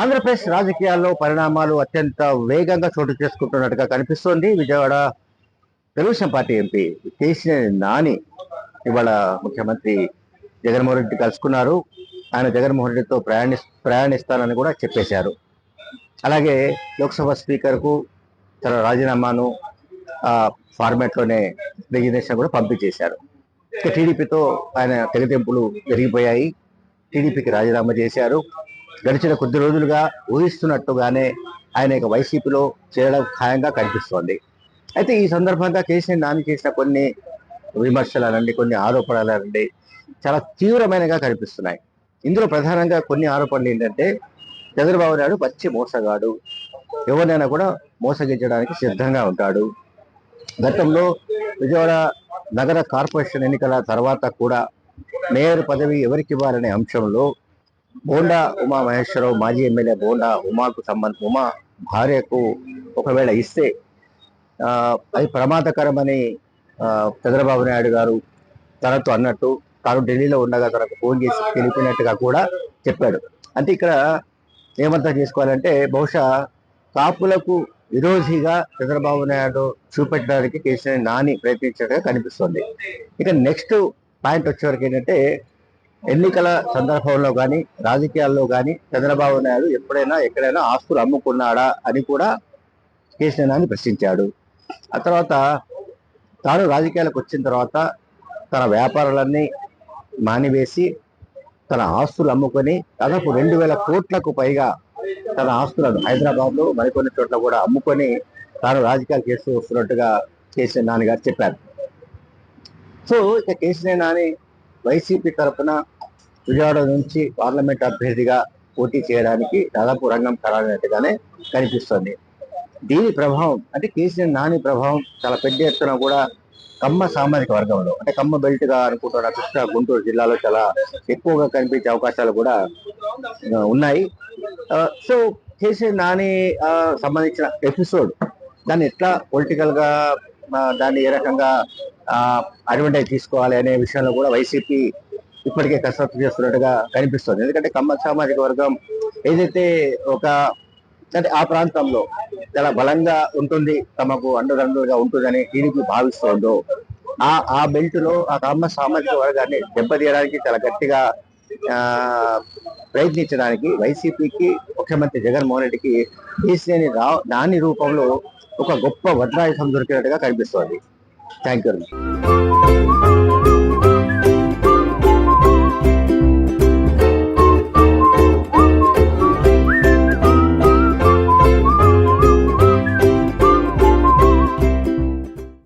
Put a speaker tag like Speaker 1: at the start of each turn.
Speaker 1: ఆంధ్రప్రదేశ్ రాజకీయాల్లో పరిణామాలు అత్యంత వేగంగా చోటు చేసుకుంటున్నట్టుగా కనిపిస్తోంది. Vijayawada Telugu Desam party MP KCR Nani ఇవాళ ముఖ్యమంత్రి జగన్మోహన్ రెడ్డి కలుసుకున్నారు. ఆయన జగన్మోహన్ రెడ్డితో ప్రయాణి ప్రయాణిస్తానని కూడా చెప్పేశారు. అలాగే లోక్సభ స్పీకర్కు తన రాజీనామాను ఆ ఫార్మాట్లోనే రిజిగ్నేషన్ కూడా పంపించేశారు. టీడీపీతో ఆయన తెగతెంపులు జరిగిపోయాయి. టీడీపీకి రాజీనామా చేశారు. గడిచిన కొద్ది రోజులుగా ఊహిస్తున్నట్టుగానే ఆయన ఇక వైసీపీలో చేరడం ఖాయంగా కనిపిస్తోంది. అయితే ఈ సందర్భంగా కేసీఆర్ నాని చేసిన కొన్ని విమర్శలు అనండి కొన్ని ఆరోపణలు అనండి చాలా తీవ్రమైనగా కనిపిస్తున్నాయి. ఇందులో ప్రధానంగా కొన్ని ఆరోపణలు ఏంటంటే చంద్రబాబు నాయుడు పచ్చి మోసగాడు. ఎవరినైనా కూడా మోసగించడానికి సిద్ధంగా ఉంటాడు. గతంలో విజయవాడ నగర కార్పొరేషన్ ఎన్నికల తర్వాత కూడా మేయర్ పదవి ఎవరికి ఇవ్వాలనే అంశంలో బోండా ఉమా మహేశ్వరరావు మాజీ ఎమ్మెల్యే బోండా ఉమాకు సంబంధ ఉమా భార్యకు ఒకవేళ ఇస్తే అది ప్రమాదకరమని చంద్రబాబు నాయుడు గారు తనతో అన్నట్టు తాను ఢిల్లీలో ఉండగా తనకు ఫోన్ చేసి తెలిపినట్టుగా కూడా చెప్పాడు. అంటే ఇక్కడ ఏమంతా చేసుకోవాలంటే బహుశా కాపులకు విరోధిగా చంద్రబాబు నాయుడు చూపెట్టడానికి కేసీఆర్ నాని ప్రయత్నించినట్టుగా కనిపిస్తుంది. ఇక నెక్స్ట్ పాయింట్ వచ్చేవరకు ఏంటంటే ఎన్నికల సందర్భంలో కానీ రాజకీయాల్లో కానీ చంద్రబాబు నాయుడు ఎప్పుడైనా ఎక్కడైనా ఆస్తులు అమ్ముకున్నాడా అని కూడా కేసీఆర్ నాని ప్రశ్నించాడు. ఆ తర్వాత తాను రాజకీయాలకు వచ్చిన తర్వాత తన వ్యాపారాలన్నీ మానివేసి తన ఆస్తులు అమ్ముకొని దాదాపు రెండు వేల కోట్లకు పైగా తన ఆస్తులను హైదరాబాద్లో మరికొన్ని చోట్ల కూడా అమ్ముకొని తాను రాజకీయాలు చేస్తూ వస్తున్నట్టుగా కేసీఆర్ నాని గారు చెప్పారు. సో ఇక కేసీఆర్ నాని వైసీపీ తరఫున విజయవాడ నుంచి పార్లమెంట్ అభ్యర్థిగా పోటీ చేయడానికి దాదాపు రంగం ఖరారైనట్టుగానే కనిపిస్తుంది. దీని ప్రభావం అంటే కేసీఆర్ నాని ప్రభావం చాలా పెద్ద ఎత్తున కూడా కమ్మ సామాజిక వర్గంలో అంటే కమ్మ బెల్ట్గా అనుకుంటున్న కృష్ణా గుంటూరు జిల్లాలో చాలా ఎక్కువగా కనిపించే అవకాశాలు కూడా ఉన్నాయి. సో కేసీఆర్ నాని సంబంధించిన ఎపిసోడ్ దాన్ని ఎట్లా పొలిటికల్గా దాన్ని ఏ రకంగా అడ్వాంటేజ్ తీసుకోవాలి అనే విషయంలో కూడా వైసీపీ ఇప్పటికే కసరత్తు చేస్తున్నట్టుగా కనిపిస్తుంది. ఎందుకంటే కమ్మ సామాజిక వర్గం ఏదైతే ఒక అంటే ఆ ప్రాంతంలో చాలా బలంగా ఉంటుంది తమకు అండదండలుగా ఉంటుందని టీడీపీ భావిస్తోందో ఆ ఆ బెల్ట్లో ఆ కమ్మ సామాజిక వర్గాన్ని దెబ్బతీయడానికి చాలా గట్టిగా ప్రయత్నించడానికి వైసీపీకి ముఖ్యమంత్రి జగన్మోహన్ రెడ్డికి కేసీఆర్ రా దాని రూపంలో ఒక గొప్ప వజ్రాయుధం దొరికినట్టుగా కనిపిస్తోంది. Thank you